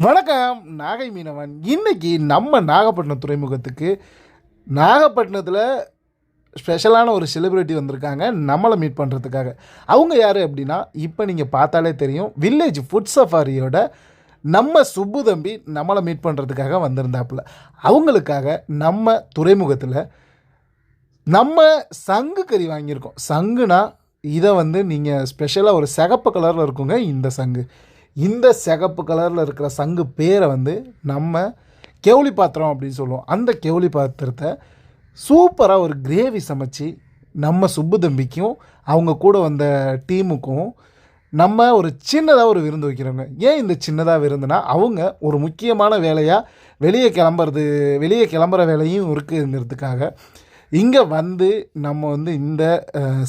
வணக்கம் நாகை மீனவன். இன்னைக்கு நம்ம நாகப்பட்டினம் துறைமுகத்துக்கு நாகப்பட்டினத்தில் ஸ்பெஷலான ஒரு செலிப்ரிட்டி வந்திருக்காங்க. நம்மளை மீட் பண்ணுறதுக்காக அவங்க யார் அப்படின்னா இப்போ நீங்கள் பார்த்தாலே தெரியும் வில்லேஜ் ஃபுட் சஃபாரியோட நம்ம சுப்பு தம்பி நம்மளை மீட் பண்ணுறதுக்காக வந்திருந்தாப்புல. அவங்களுக்காக நம்ம துறைமுகத்தில் நம்ம சங்கு கறி வாங்கியிருக்கோம். சங்குனா இதை வந்து நீங்கள் ஸ்பெஷலாக ஒரு சிகப்பு கலரில் இருக்குங்க இந்த சங்கு. இந்த சிகப்பு கலரில் இருக்கிற சங்கு பேரை வந்து நம்ம கெவுளி பாத்திரம் அப்படின்னு சொல்லுவோம். அந்த கெவுளி பாத்திரத்தை சூப்பராக ஒரு கிரேவி சமைச்சு நம்ம சுப்பு தம்பிக்கும் அவங்க கூட வந்த டீமுக்கும் நம்ம ஒரு சின்னதாக ஒரு விருந்து வைக்கிறவங்க ஏன் இந்த சின்னதாக விருந்துனா அவங்க ஒரு முக்கியமான வேலையாக வெளியே கிளம்புறது வெளியே கிளம்புற வேலையும் இருக்குங்கிறதுக்காக இங்கே வந்து நம்ம வந்து இந்த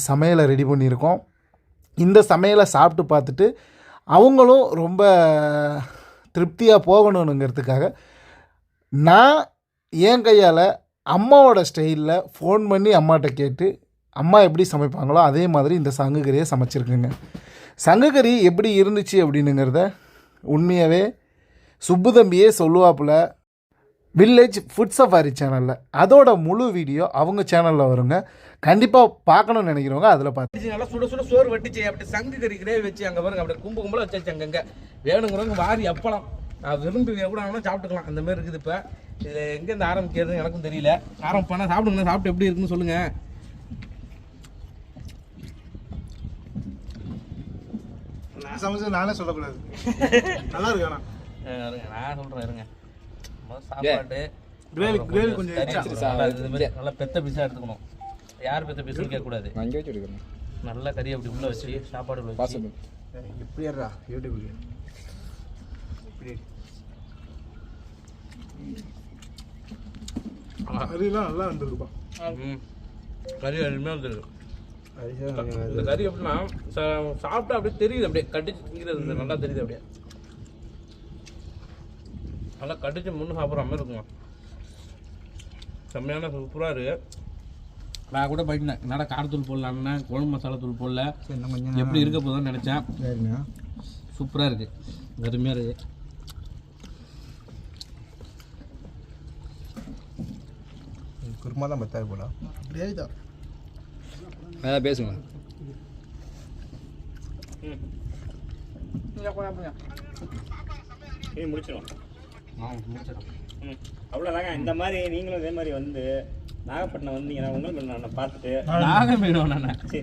சமையலை ரெடி பண்ணியிருக்கோம். இந்த சமையலை சாப்பிட்டு பார்த்துட்டு அவங்களும் ரொம்ப திருப்தியாக போகணுங்கிறதுக்காக நான் என் கையால் அம்மாவோட ஸ்டைலில் ஃபோன் பண்ணி அம்மாட்ட கேட்டு அம்மா எப்படி சமைப்பாங்களோ அதே மாதிரி இந்த சங்குகறியை சமைச்சிருக்குங்க. சங்குகறி எப்படி இருந்துச்சு அப்படின்னுங்கிறத உண்மையாகவே சுப்பு தம்பியே சொல்லுவாப்புல வில்லேஜ் ஃபுட் சஃபாரி சேனலில் அதோட முழு வீடியோ அவங்க சேனலில் வருங்க. கண்டிப்பாக பார்க்கணும்னு நினைக்கிறவங்க அதில் பார்த்து நல்லா சுட சுட சோறு வட்டிச்சு. அப்படி சங்கு கறி கிரேவி வச்சு அங்க பாருங்க. அப்படி கும்பு கும்பல வச்சாச்சு அங்கங்க. வேணுங்கிறவங்க வாரி அப்பளம். நான் விரும்பி கூட வேணா சாப்பிட்டுக்கலாம். அந்த மாதிரி இருக்குது இப்போ. இதுல எங்க இருந்து ஆரம்பிக்கிறது எனக்கும் தெரியல. ஆரம்பிப்பானா சாப்பிடுங்க. சாப்பிட்டு எப்படி இருக்குன்னு சொல்லுங்க. நான் சமைச்சது நானே சொல்லக்கூடாது. நல்லா இருக்கு ஆனால் நான் சொல்றேன் இருங்க. சாப்பாடு. நல்லா இது மாதிரி நல்லா பெத்த பீஸா எடுத்துக்கணும். யார் பெத்த பீஸ்னு கேட்கக்கூடாது. அங்கே வச்சு எடுக்கணும் நல்லா கறி அப்படி உள்ள வச்சு சாப்பாடு உள்ள வச்சு. பாசம். இப்படி ஏறா யூடியூப்ல இப்படி. கறிலாம் நல்லா இருந்திருக்குப்பா ம். கறி அருமையாக வந்துருக்கு. இந்த கறி எப்படின்னா சா- சாப்பிட்டா அப்படியே தெரியுது அப்படியே. திங்கிறது இந்த நல்லா தெரியுது அப்படியே. நல்லா கடிச்சு முன்னு சாப்பிட்ற மாதிரி இருக்குங்க செம்மையான சூப்பராக இருக்கு. நான் கூட போயிட்டேன் என்னடா காரத்தூள் போடலான்னா குழம்பு மசாலா தூள் போடல. எப்படி இருக்க போதும்னு நினச்சேன். சூப்பராக இருக்கு. அருமையாக இருக்கு. குருமா தான் பத்தாது போல. கிரேவி தான் நல்லா பேசுங்க முடிச்சிடும் அவ்வளோதாங்க இந்த மாதிரி நீங்களும் இதே மாதிரி வந்து நாகப்பட்டினம் வந்தீங்கன்னா உங்களுக்கு நான் பார்த்துட்டு? நாகமீனம் நான் சரி